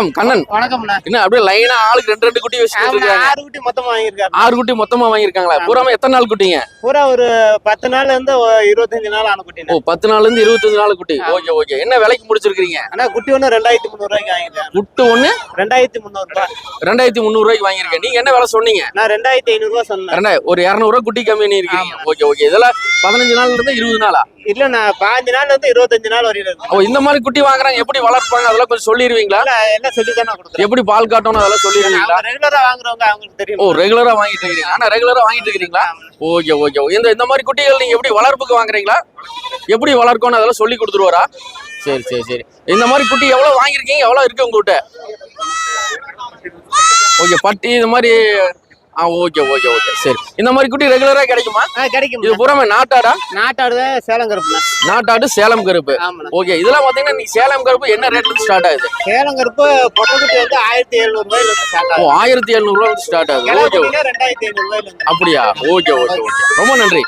வணக்கம் கண்ணன். வணக்கம்ண்ணா. என்ன அப்படியே லைனா ஆளுக்கு ரெண்டு ரெண்டு குட்டி வச்சுட்டு இருக்காங்க ஆறு குட்டி மொத்தமா வாங்கியிருக்காரு ஆறு குட்டி மொத்தமா வாங்கியிருக்காங்களா? பூராம எத்தனை நாள் குட்டிங்க? பூரா ஒரு பத்து நாள்ல இருந்து இருபத்தஞ்சு நாள் ஆன ஓ குட்டிண்ணா பத்து நாள்ல இருந்து இருபத்தஞ்சு நாள் குட்டி. Okay okay. என்ன விலைக்கு முடிச்சிருக்கீங்க ஆனா குட்டி ஒண்ணு ரெண்டாயிரத்தி முந்நூறு ரூபாய்க்கு வாங்கியிருக்காரு. குட்டு ஒண்ணு? ரெண்டாயிரத்தி முந்நூறு ரூபாய் ரெண்டாயிரத்தி முந்நூறு ரூபாய்க்கு வாங்கியிருக்கேன். நீங்க என்ன விலை சொன்னீங்க? நான் ரெண்டாயிரத்தி ஐநூறு ரூபாய் சொன்னேன் ரெண்டாயிரம் ஒரு இரநூறு ரூபாய் குட்டி கம்மி பண்ணிருக்கீங்க ஓகே ஓகே. இதெல்லாம் பதினஞ்சு நாள்ல இருந்து இருபது நாளா? இல்ல நான் பாஞ்சு நாள்ல இருந்து இருபத்தஞ்சு நாள் வரையில ஓ இந்த மாதிரி குட்டி வாங்குறாங்க. எப்படி வளர்ப்பாங்க? அதெல்லாம் கொஞ்சம் சொல்லிடுவீங்களா? இல்ல, சொல்லி தானே எப்படி பால் காட்டணும் அதெல்லாம் சொல்லிடுவீங்களா அவங்க ரெகுலரா வாங்குறவங்க அவங்களுக்கு ஓ தெரியும் ரெகுலரா வாங்கிட்டு இருக்கீங்க ஆனா ரெகுலரா வாங்கிட்டு இருக்கீங்களா ஓகே ஓகே. இந்த இந்த மாதிரி குட்டிகள் நீங்க எப்படி வளர்ப்புக்கு வாங்குறீங்களா? எப்படி வளர்க்கணும் அதெல்லாம் சொல்லி கொடுத்துருவாரா? சரி சரி சரி. இந்த மாதிரி குட்டி எவ்வளவு வாங்கியிருக்கீங்க? எவ்வளவு இருக்கு உங்ககிட்ட? ஓகே பட்டி இந்த மாதிரி ஆ ஓகே ஓகே ஓகே. சரி. இந்த மாதிரி குட்டி ரெகுலரா கிடைக்குமா? கிடைக்கும் இது பூராமே நாட்டாடா? நாட்டாடு சேலம் கருப்புண்ணா நாட்டாடு சேலம் கருப்பு. ஓகே இதெல்லாம் பாத்தீங்கன்னா நீ சேலம் கருப்பு என்ன ரேட்ல ஸ்டார்ட் ஆகுது? சேலம் கருப்பு பொட்டை குட்டி வந்து ஆயிரத்தி எழுநூறு ரூபாயில ஸ்டார்ட் ஆகும் ஆயிரத்தி எழுநூறு ஸ்டார்ட் ஆகுது. ஓகே ரெண்டாயிரத்தி ஐநூறு ரூபாயில இருந்து. அப்படியா? Okay okay okay. ரொம்ப நன்றி.